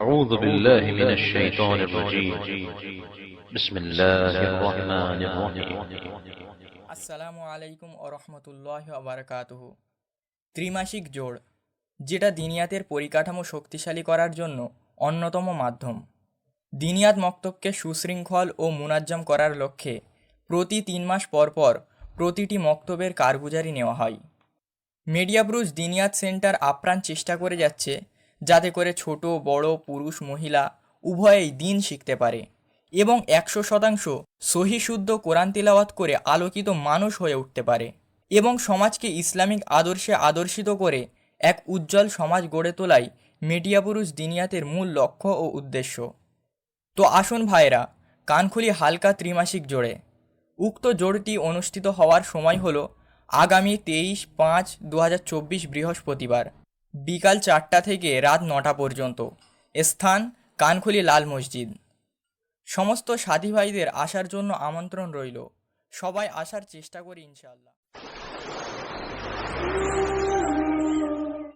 أعوذ بالله من الشيطان الرجيم بسم الله الرحمن الرحيم আসসালামু আলাইকুম ও রহমতুল্লাহ আবরকাতুহ ত্রিমাসিক জোড় যেটা দিনিয়াতের পরিকাঠামো শক্তিশালী করার জন্য অন্যতম মাধ্যম দিনিয়াত মক্তবকে সুশৃঙ্খল ও মুনাজ্জম করার লক্ষ্যে প্রতি তিন মাস পর পর প্রতিটি মক্তবের কারগুজারি নেওয়া হয় মিডিয়া ব্রুজ দিনিয়াত সেন্টার আপ্রাণ চেষ্টা করে যাচ্ছে যাতে করে ছোট, বড়, পুরুষ, মহিলা উভয়েই দিন শিখতে পারে এবং একশো শতাংশ সহিশুদ্ধ কোরআন তিলাওয়াত করে আলোকিত মানুষ হয়ে উঠতে পারে এবং সমাজকে ইসলামিক আদর্শে আদর্শিত করে এক উজ্জ্বল সমাজ গড়ে তোলাই মিডিয়া পুরুষ দিনিয়াতের মূল লক্ষ্য ও উদ্দেশ্য। তো আসুন ভাইরা কানখুলি হালকা ত্রিমাসিক জোড়ে। উক্ত জোড়টি অনুষ্ঠিত হওয়ার সময় হলো আগামী তেইশ পাঁচ দু বৃহস্পতিবার। বিকাল চারটা থেকে রাত নটা পর্যন্ত। স্থান কানখুলি লাল মসজিদ। সমস্ত সাথী ভাইদের আসার জন্য আমন্ত্রণ রইল। সবাই আসার চেষ্টা করি ইনশাআল্লাহ।